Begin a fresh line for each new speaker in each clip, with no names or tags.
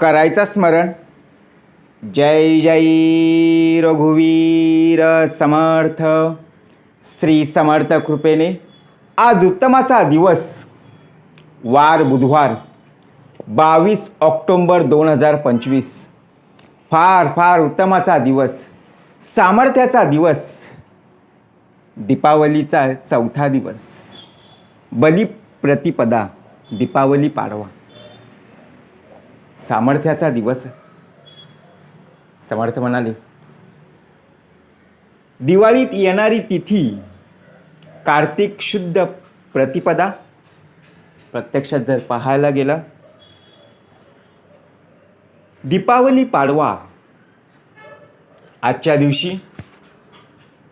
करायचं स्मरण. जय जय रघुवीर समर्थ. श्री समर्थ कृपेने आज उत्तमाचा दिवस. वार बुधवार बावीस ऑक्टोंबर दोन हजार पंचवीस. फार फार उत्तमाचा दिवस. सामर्थ्याचा दिवस. दीपावलीचा चौथा दिवस. बलिप्रतिपदा दीपावली पाडवा. सामर्थ्याचा दिवस. समर्थ म्हणाले. दिवाळीत येणारी तिथी कार्तिक शुद्ध प्रतिपदा. प्रत्यक्षात जर पाहायला गेला दीपावली पाडवा. आजच्या दिवशी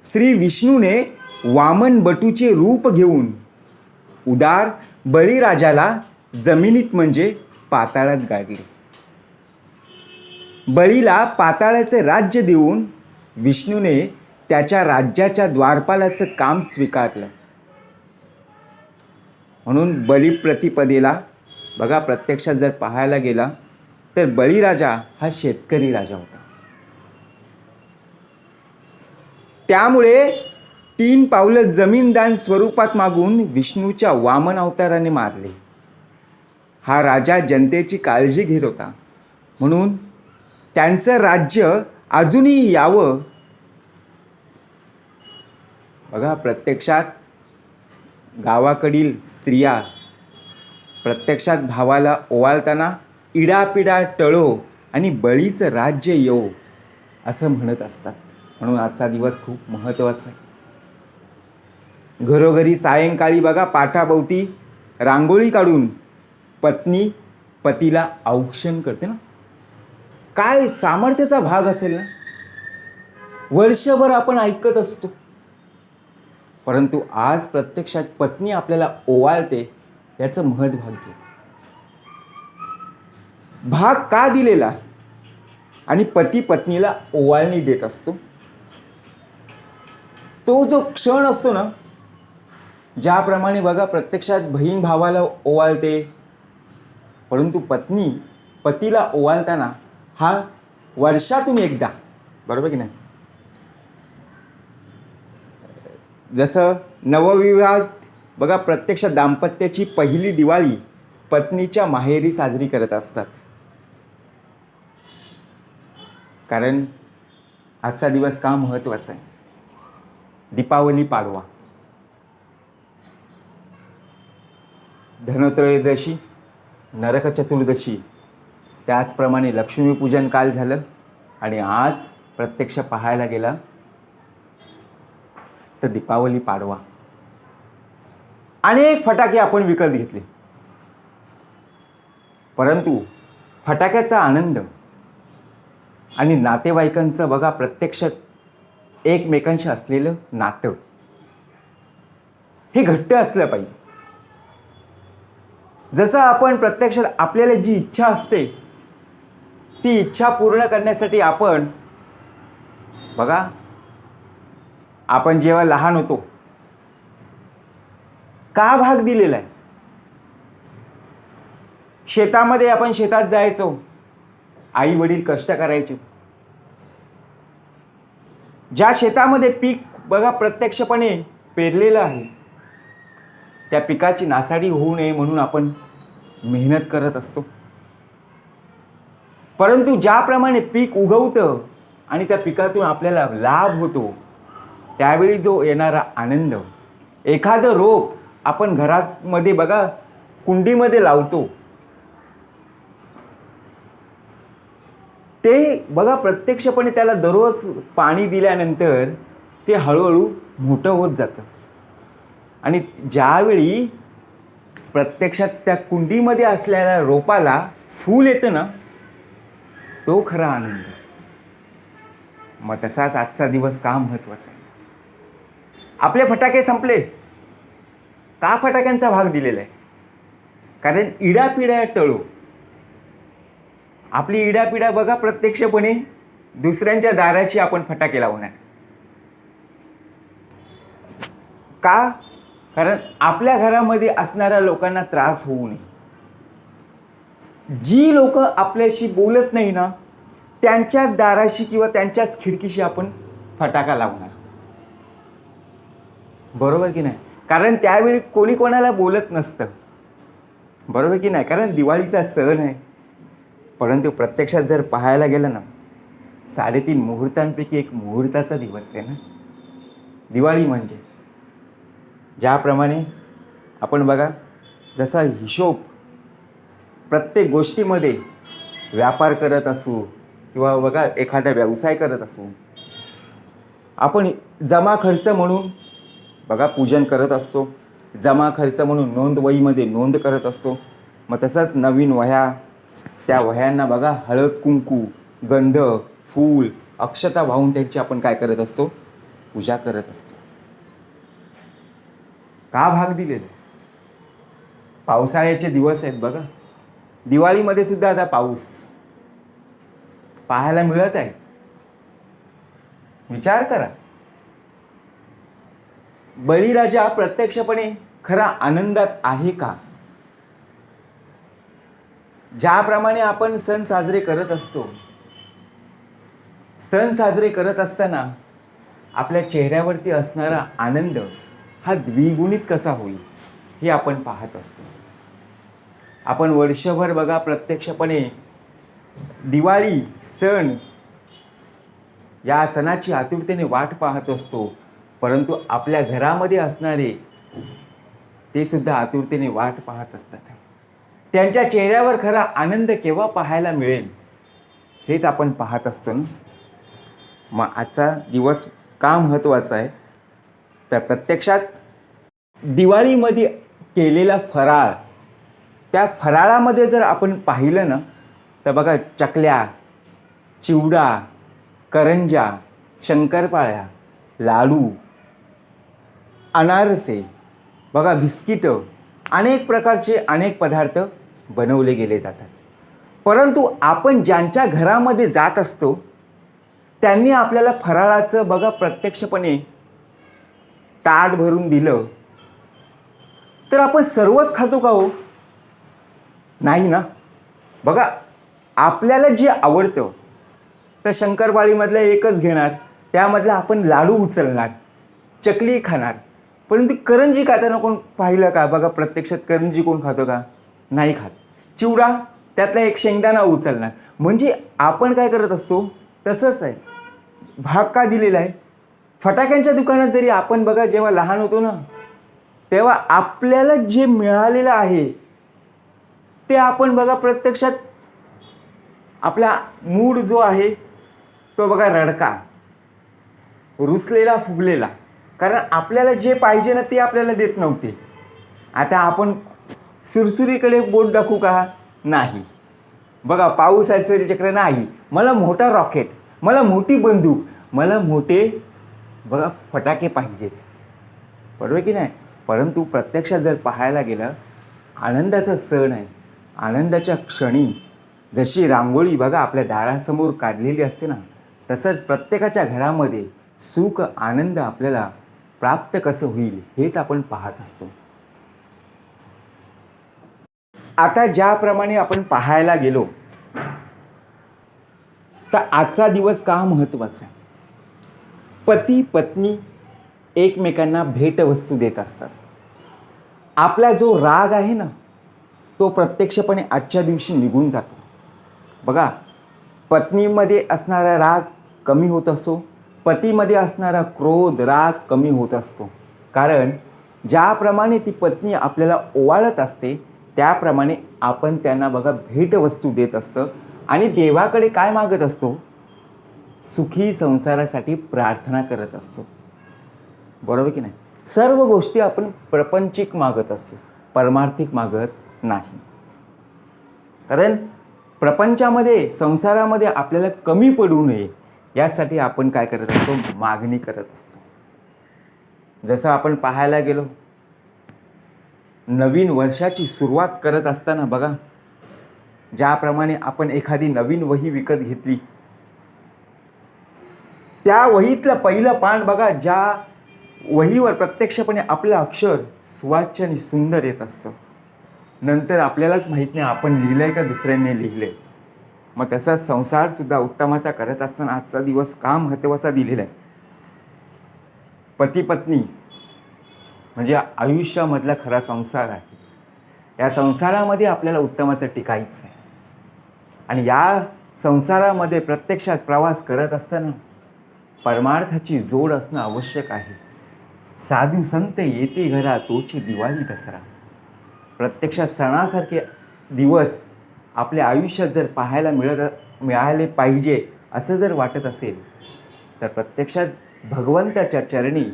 श्री विष्णूने वामन बटूचे रूप घेऊन उदार बळीराजाला जमिनीत म्हणजे पाताळात गाडले. बळीला पाताळाचे राज्य देऊन विष्णूने त्याच्या राज्याच्या द्वारपालाचं काम स्वीकारलं. म्हणून बलिप्रतिपदेला बघा प्रत्यक्षात जर पाहायला गेला तर बळीराजा हा शेतकरी राजा होता. त्यामुळे तीन पावलं जमीनदान स्वरूपात मागून विष्णूच्या वामन अवताराने मारले. हा राजा जनतेची काळजी घेत होता. म्हणून त्यांचं राज्य अजूनही यावं. बघा प्रत्यक्षात गावाकडील स्त्रिया प्रत्यक्षात भावाला ओवाळताना इडापिडा टळो आणि बळीचं राज्य येऊ असं म्हणत असतात. म्हणून आजचा दिवस खूप महत्त्वाचा आहे. घरोघरी सायंकाळी बघा पाठाभोवती रांगोळी काढून पत्नी पतीला औक्षण करते ना. काय सामर्थ्याचा भाग असेल ना? वर्षभर आपण ऐकत असतो. परंतु आज प्रत्यक्षात पत्नी आपल्याला ओवाळते याचं महत् भाग्य भाग का दिलेला आणि पती पत्नीला ओवाळणी देत असतो. तो जो क्षण असतो ना ज्याप्रमाणे बघा प्रत्यक्षात बहीण भावाला ओवाळते परंतु पत्नी पतीला ओवाळताना हा वर्षातून एकदा. बरोबर की नाही? जसं नवविवाह बघा प्रत्यक्ष दाम्पत्याची पहिली दिवाळी पत्नीच्या माहेरी साजरी करत असतात. कारण आजचा दिवस का महत्त्वाचा आहे? दीपावली पाडवा. धनत्रयोदशी नरक चतुर्दशी त्याचप्रमाणे लक्ष्मीपूजन काल झालं आणि आज प्रत्यक्ष पाहायला गेला तर दीपावली पाडवा. अनेक फटाके आपण विकत घेतले. परंतु फटाक्याचा आनंद आणि नातेवाईकांचं बघा प्रत्यक्ष एकमेकांशी असलेलं नातं हे घट्ट असलं पाहिजे. जसं आपण प्रत्यक्षात आपल्याला जी इच्छा असते ती इच्छा पूर्ण करण्यासाठी आपण बघा आपण जेव्हा लहान होतो का भाग दिलेला आहे? शेतामध्ये आपण शेतात जायचो आई वडील कष्ट करायचे. ज्या शेतामध्ये पीक बघा प्रत्यक्षपणे पेरलेलं आहे त्या पिकाची नासाडी होऊ नये म्हणून आपण मेहनत करत असतो. परंतु ज्याप्रमाणे पीक उगवतं आणि त्या पिकातून आपल्याला लाभ होतो त्यावेळी जो येणारा आनंद एखादं रोप आपण घरामध्ये बघा कुंडीमध्ये लावतो. ते बघा प्रत्यक्षपणे त्याला दररोज पाणी दिल्यानंतर ते हळूहळू मोठं होत जातं. आणि ज्यावेळी प्रत्यक्षात त्या कुंडीमध्ये असलेल्या रोपाला फूल येतं ना तो खरा आनंद. मग तसाच आजचा दिवस का महत्त्वाचा आहे आपले फटाके संपले. का फटाक्यांचा भाग दिलेला आहे? कारण इडापिडा टळो. आपली इडापिडा बघा प्रत्यक्षपणे दुसऱ्यांच्या दाराशी आपण फटाके लावणार. का? कारण आपल्या घरामध्ये असणाऱ्या लोकांना त्रास होऊ नये. जी लोक आपल्याशी बोलत नाही ना त्यांच्याच दाराशी किंवा त्यांच्याच खिडकीशी आपण फटाका लावणार. बरोबर की नाही? कारण त्यावेळी कोणी कोणाला बोलत नसतं. बरोबर की नाही? कारण दिवाळीचा सण आहे. परंतु प्रत्यक्षात जर पाहायला गेलं ना साडेतीन मुहूर्तांपैकी एक मुहूर्ताचा दिवस आहे ना. दिवाळी म्हणजे. ज्याप्रमाणे आपण बघा जसा हिशोब प्रत्येक गोष्टीमध्ये व्यापार करत असू किंवा बघा एखादा व्यवसाय करत असू आपण जमा खर्च म्हणून बघा पूजन करत असतो. जमा खर्च म्हणून नोंद वहीमध्ये नोंद करत असतो. मग तसंच नवीन वह्या त्या वह्यांना बघा हळद कुंकू गंध फूल अक्षता वाहून त्यांची आपण काय करत असतो? पूजा करत असतो. का भाग दिलेला? पावसाळ्याचे दिवस आहेत बघा. दिवाळीमध्ये सुद्धा आता पाऊस. पाहायला मिळत आहे. विचार करा. बळीराजा प्रत्यक्षपणे खरा आनंदात आहे का? ज्याप्रमाणे आपण सण साजरे करत असतो सण साजरे करत असताना आपल्या चेहऱ्यावरती असणारा आनंद हा द्विगुणित कसा होईल हे आपण पाहत असतो. आपण वर्षभर बघा प्रत्यक्षपणे दिवाळी सण या सणाची आतुरतेने वाट पाहत असतो. परंतु आपल्या घरामध्ये असणारे ते सुद्धा आतुरतेने वाट पाहत असतात. त्यांच्या चेहऱ्यावर खरा आनंद केव्हा पाहायला मिळेल हेच आपण पाहत असतो. ना मग आजचा दिवस का महत्त्वाचा आहे? तर प्रत्यक्षात दिवाळीमध्ये केलेला फराळ त्या फराळामध्ये जर आपण पाहिलं ना तर बघा चकल्या चिवडा करंजा शंकरपाळ्या लाडू अनारसे बघा बिस्किटं अनेक प्रकारचे अनेक पदार्थ बनवले गेले जातात. परंतु आपण ज्यांच्या घरामध्ये जात असतो त्यांनी आपल्याला फराळाचं बघा प्रत्यक्षपणे ताट भरून दिलं तर आपण सर्वच खातो का हो? नाही ना? बघा आपल्याला जे आवडतं तर शंकरपाळीमधलं एकच घेणार त्यामधलं आपण लाडू उचलणार चकली खाणार. परंतु करंजी खाताना कोण पाहिलं का? बघा प्रत्यक्षात करंजी कोण खातो का? नाही खात. चिवडा त्यातला एक शेंगदाणा उचलणार. म्हणजे आपण काय करत असतो? तसंच आहे. भाग का दिलेला आहे? फटाक्यांच्या दुकानात जरी आपण बघा जेव्हा लहान होतो ना तेव्हा आपल्याला जे मिळालेलं आहे ते आपण बघा प्रत्यक्षात आपला मूड जो आहे तो बघा रडका. रुसलेला फुगलेला. कारण आपल्याला जे पाहिजे ना ते आपल्याला देत नव्हते. आता आपण सुरसुरीकडे बोट दाखवू का? नाही. बघा पाऊसाचं चक्र नाही. मला मोठा रॉकेट मला मोठी बंदूक मला मोठे बघा फटाके पाहिजेत बरोबर की नाही? परंतु प्रत्यक्षात जर पाहायला गेलं आनंदाचा सण आहे. आनंदाच्या क्षणी जशी रांगोळी बघा आपल्या दारासमोर काढलेली असते ना तसंच प्रत्येकाच्या घरामध्ये सुख आनंद आपल्याला प्राप्त कसं होईल हेच आपण पाहत असतो. आता ज्याप्रमाणे आपण पाहायला गेलो तर आजचा दिवस का महत्त्वाचा आहे? पती पत्नी एकमेकांना भेटवस्तू देत असतात. आपला जो राग आहे ना तो प्रत्यक्षपणे आजच्या दिवशी निघून जातो. बघा पत्नीमध्ये असणारा राग कमी होत असतो. पतीमध्ये असणारा क्रोध राग कमी होत असतो. कारण ज्याप्रमाणे ती पत्नी आपल्याला ओवाळत असते त्याप्रमाणे आपण त्यांना बघा भेटवस्तू देत असतं आणि देवाकडे काय मागत असतो? सुखी संसारासाठी प्रार्थना करत असतो. बरोबर की नाही? सर्व गोष्टी आपण प्रपंचिक मागत असतो. परमार्थिक मागत नाही. कारण प्रपंचामध्ये संसारामध्ये आपल्याला कमी पडू नये यासाठी आपण काय करत असतो? मागणी करत असतो. जसं आपण पाहायला गेलो नवीन वर्षाची सुरुवात करत असताना बघा ज्याप्रमाणे आपण एखादी नवीन वही विकत घेतली त्या वहीतलं पहिलं पान बघा ज्या वहीवर प्रत्यक्षपणे आपलं अक्षर सुवाच्य आणि सुंदर येत असतं. नंतर आपल्यालाच माहीत नाही आपण लिहिलं आहे का दुसऱ्यांनी लिहिलं आहे मग तसाच संसारसुद्धा उत्तमाचा करत असताना आजचा दिवस का महत्त्वाचा दिलेला आहे? पती पत्नी म्हणजे आयुष्यामधला खरा संसार आहे. या संसारामध्ये आपल्याला उत्तमाचं टिकायचं आहे. आणि या संसारामध्ये प्रत्यक्षात प्रवास करत असताना परमार्थाची जोड असणं आवश्यक आहे. साधू संत येते घरा तोची दिवाळी दसरा. प्रत्यक्षात सणासारखे दिवस आपल्या आयुष्यात जर पाहायला मिळत मिळाले पाहिजे असं जर वाटत असेल तर प्रत्यक्षात भगवंताच्या चरणी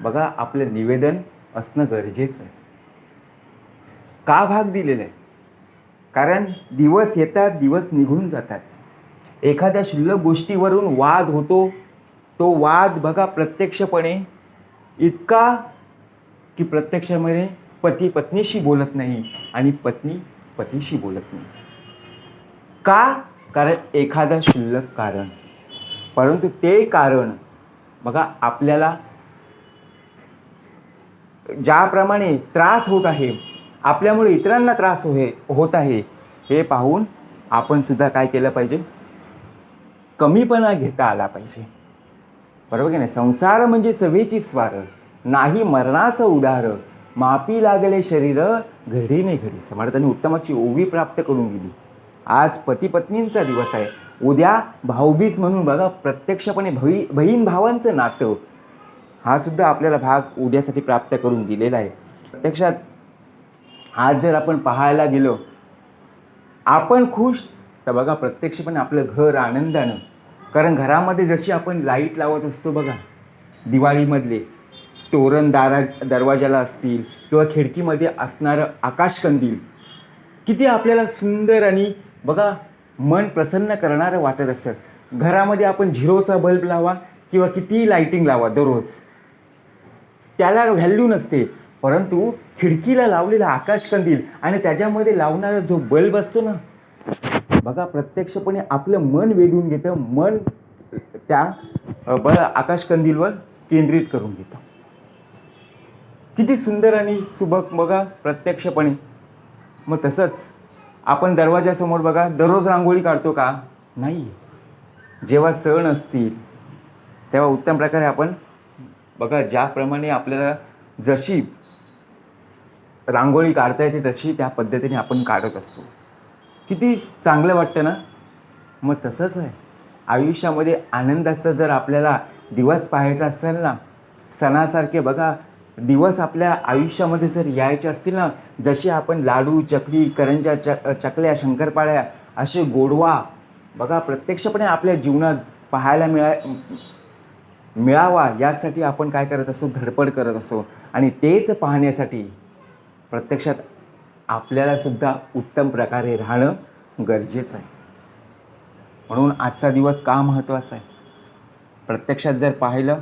बघा आपलं निवेदन असणं गरजेचं आहे. का भाग दिलेला आहे? कारण दिवस येतात दिवस निघून जातात. एखाद्या शुल्लक गोष्टीवरून वाद होतो तो वाद बघा प्रत्यक्षपणे इतका की प्रत्यक्षामध्ये पती पत्नीशी बोलत नाही आणि पत्नी पतीशी बोलत नाही. का? कारण एखादा शुल्लक कारण. परंतु ते कारण बघा आपल्याला ज्याप्रमाणे त्रास होत आहे आपल्यामुळे इतरांना त्रास होय होत आहे हे पाहून आपण सुद्धा काय केलं पाहिजे? कमीपणा घेता आला पाहिजे. बरोबर की नाही? संसार म्हणजे सवेची स्वार नाही मरणाचं उदाहरण. मापी लागले शरीर घडीने घडी. समर्थांनी उत्तमाची ओवी प्राप्त करून दिली. आज पतीपत्नींचा दिवस आहे. उद्या भाऊबीज म्हणून बघा प्रत्यक्षपणे भई बहीण भावांचं नातं. हा सुद्धा आपल्याला भाग उद्यासाठी प्राप्त करून दिलेला आहे. प्रत्यक्षात आज जर आपण पाहायला गेलो आपण खुश तर बघा प्रत्यक्षपणे आपलं घर आनंदानं. कारण घरामध्ये जशी आपण लाइट लावत असतो बघा दिवाळीमधले तोरण दारा दरवाजाला असतील किंवा खिडकीमध्ये असणारं आकाशकंदील किती आपल्याला सुंदर आणि बघा मन प्रसन्न करणारं वाटत असतं. घरामध्ये आपण झिरोचा बल्ब लावा किंवा कितीही लाईटिंग लावा दररोज. त्याला व्हॅल्यू नसते परंतु खिडकीला लावलेला आकाशकंदील आणि त्याच्यामध्ये लावणारा जो बल्ब असतो ना बघा प्रत्यक्षपणे आपलं मन वेधून घेतं मन त्या अ, ब आकाशकंदीलवर केंद्रित करून घेतं. किती सुंदर आणि सुबक बघा प्रत्यक्षपणे. मग तसंच आपण दरवाजासमोर बघा दररोज रांगोळी काढतो का? नाही. जेव्हा सण असतील तेव्हा उत्तम प्रकारे आपण बघा ज्याप्रमाणे आपल्याला जशी रांगोळी काढता येते तशी त्या पद्धतीने आपण काढत असतो. किती चांगलं वाटतं ना? मग तसंच आहे. आयुष्यामध्ये आनंदाचा जर आपल्याला दिवस पाहायचा असेल ना सणासारखे बघा दिवस आपल्या आयुष्यामध्ये जर यायचे असतील ना जसे आपण लाडू चकली करंजा चक चकल्या शंकरपाळ्या असे गोडवा बघा प्रत्यक्षपणे आपल्या जीवनात पाहायला मिळा मिळावा यासाठी आपण काय करत असतो? धडपड करत असतो. आणि तेच पाहण्यासाठी प्रत्यक्षात आपल्यालासुद्धा उत्तम प्रकारे राहणं गरजेचं आहे. म्हणून आजचा दिवस का महत्त्वाचा आहे? प्रत्यक्षात जर पाहिलं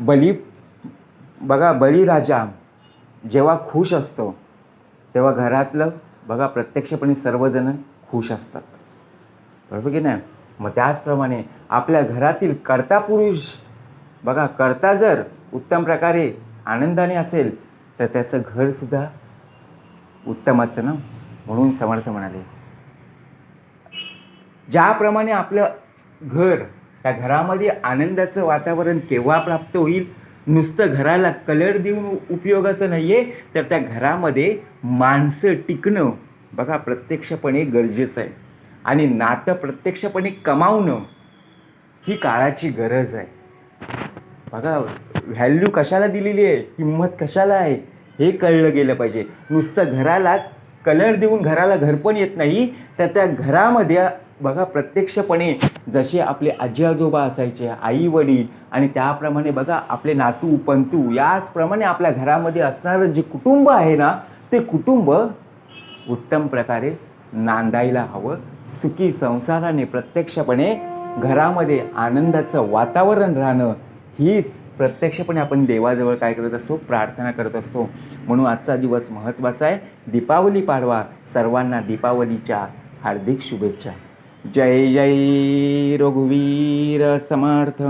बली बघा बळीराजा जेव्हा खुश असतो तेव्हा घरातलं बघा प्रत्यक्षपणे सर्वजण खुश असतात. बरोबर की नाही? मग त्याचप्रमाणे आपल्या घरातील कर्ता पुरुष बघा कर्ता जर उत्तम प्रकारे आनंदाने असेल तर त्याचं घरसुद्धा उत्तमाचं ना? म्हणून समर्थ म्हणाले. ज्याप्रमाणे आपलं घर त्या घरामध्ये आनंदाचं वातावरण केव्हा प्राप्त होईल? नुसतं घराला कलर देऊन उपयोगाचं नाही आहे तर त्या घरामध्ये माणसं टिकणं बघा प्रत्यक्षपणे गरजेचं आहे. आणि नातं प्रत्यक्षपणे कमावणं ही काळाची गरज आहे. बघा व्हॅल्यू कशाला दिलेली आहे? किंमत कशाला आहे? हे कळलं गेलं पाहिजे. नुसतं घराला कलर देऊन घराला घर पण येत नाही तर त्या घरामध्ये बघा प्रत्यक्षपणे जसे आपले आजी आजोबा असायचे आई वडील आणि त्याप्रमाणे बघा आपले नातू पंतू याचप्रमाणे आपल्या घरामध्ये असणारं जे कुटुंब आहे ना ते कुटुंब उत्तम प्रकारे नांदायला हवं. सुखी संसाराने प्रत्यक्षपणे घरामध्ये आनंदाचं वातावरण राहणं हीच प्रत्यक्षपणे आपण देवाजवळ काय करत असतो? प्रार्थना करत असतो. म्हणून आजचा दिवस महत्त्वाचा आहे. दीपावली पाडवा. सर्वांना दीपावलीच्या हार्दिक शुभेच्छा. जय जय रघुवीर समर्थ।